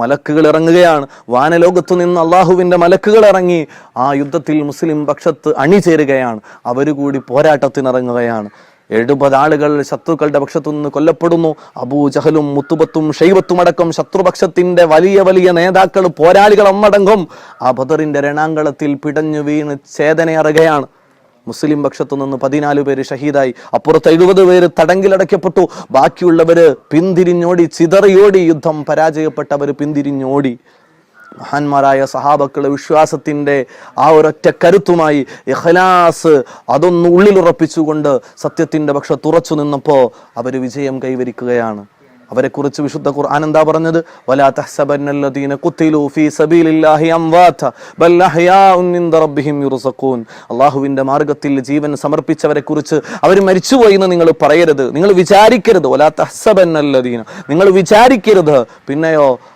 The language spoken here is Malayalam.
മലക്കുകൾ ഇറങ്ങുകയാണ്. വാനലോകത്തു നിന്ന് അള്ളാഹുവിന്റെ മലക്കുകൾ ഇറങ്ങി ആ യുദ്ധത്തിൽ മുസ്ലിം പക്ഷത്ത് അണിചേരുകയാണ് അവർ കൂടി പോരാട്ടത്തിനിറങ്ങുകയാണ്. എഴുപത് ആളുകൾ ശത്രുക്കളുടെ പക്ഷത്തു നിന്ന് കൊല്ലപ്പെടുന്നു. അബൂ ജഹലും മുത്തുബത്തും ഷെയ്ബത്തും അടക്കം ശത്രുപക്ഷത്തിന്റെ വലിയ വലിയ നേതാക്കൾ പോരാളികൾ അമ്മടങ്കും ആ ബദറിന്റെ രണാങ്കളത്തിൽ പിടഞ്ഞു വീണ് ചേതനയറുകയാണ്. മുസ്ലിം പക്ഷത്തു നിന്ന് പതിനാല് പേര് ഷഹീദായി. അപ്പുറത്ത് എഴുപത് പേര് തടങ്കിലടയ്ക്കപ്പെട്ടു. ബാക്കിയുള്ളവര് പിന്തിരിഞ്ഞോടി ചിതറിയോടി യുദ്ധം പരാജയപ്പെട്ടവർ പിന്തിരിഞ്ഞോടി. മഹാന്മാരായ സഹാബക്കളുടെ വിശ്വാസത്തിന്റെ ആ ഒരൊറ്റ കരുത്തുമായി ഇഖ്ലാസ് അതൊന്ന് ഉള്ളിലുറപ്പിച്ചുകൊണ്ട് സത്യത്തിന്റെ പക്ഷെ തുറച്ചു നിന്നപ്പോ അവർ വിജയം കൈവരിക്കുകയാണ്. അവരെ കുറിച്ച് വിശുദ്ധ ഖുർആൻ എന്താ പറഞ്ഞത്? വലാ അഹ്യാഉൻ ഇൻദ റബ്ബിഹിം യുർസഖൂൻ. അല്ലാഹുവിന്റെ മാർഗത്തിൽ ജീവൻ സമർപ്പിച്ചവരെ കുറിച്ച് അവർ മരിച്ചുപോയി എന്ന് നിങ്ങൾ പറയരുത്. നിങ്ങൾ വിചാരിക്കരുത്. വലാ നിങ്ങൾ വിചാരിക്കരുത്. പിന്നെയോ